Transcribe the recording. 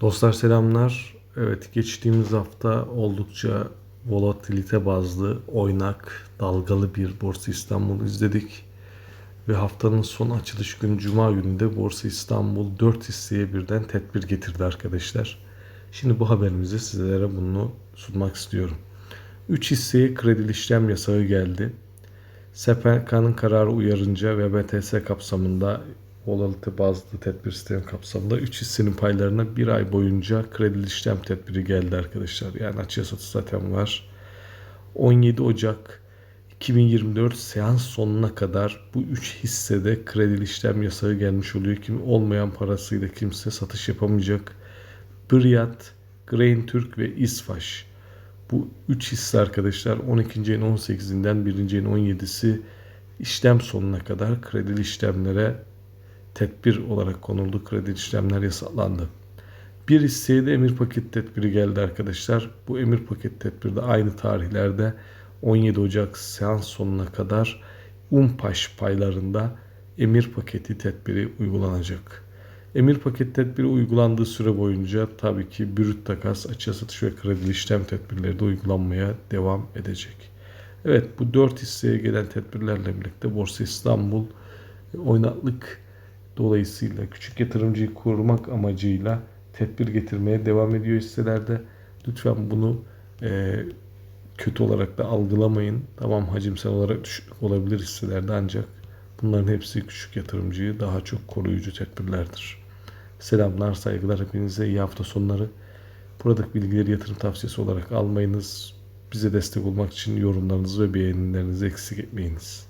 Dostlar selamlar. Evet geçtiğimiz hafta oldukça volatilite bazlı, oynak, dalgalı bir Borsa İstanbul izledik. Ve haftanın son açılış günü Cuma gününde Borsa İstanbul 4 hisseye birden tedbir getirdi arkadaşlar. Şimdi bu haberimizde sizlere bunu sunmak istiyorum. 3 hisseye kredili işlem yasağı geldi. SPK'nın kararı uyarınca ve BTS kapsamında volatilite bazlı tedbir sistemi kapsamında 3 hissenin paylarına bir ay boyunca kredili işlem tedbiri geldi arkadaşlar. Yani açığa satış zaten var. 17 Ocak 2024 seans sonuna kadar bu 3 hissede kredili işlem yasağı gelmiş oluyor. Kim olmayan parasıyla kimse satış yapamayacak. Briyat, Grain Türk ve İsfaş. Bu 3 hisse arkadaşlar 12. ayın 18'inden 1. ayın 17'si işlem sonuna kadar kredili işlemlere tedbir olarak konuldu. Kredi işlemler yasaklandı. Bir hisseye de emir paket tedbiri geldi arkadaşlar. Bu emir paket tedbiri de aynı tarihlerde 17 Ocak seans sonuna kadar Umpaş paylarında emir paketi tedbiri uygulanacak. Emir paket tedbiri uygulandığı süre boyunca tabii ki brüt takas, açığa satış ve kredi işlem tedbirleri de uygulanmaya devam edecek. Evet bu 4 hisseye gelen tedbirlerle birlikte Borsa İstanbul oynaklık dolayısıyla küçük yatırımcıyı korumak amacıyla tedbir getirmeye devam ediyor hisselerde. Lütfen bunu e, kötü olarak da algılamayın. Tamam hacimsel olarak düşük olabilir hisselerde ancak bunların hepsi küçük yatırımcıyı daha çok koruyucu tedbirlerdir. Selamlar, saygılar hepinize iyi hafta sonları. Buradaki bilgileri yatırım tavsiyesi olarak almayınız. Bize destek olmak için yorumlarınızı ve beğenilerinizi eksik etmeyiniz.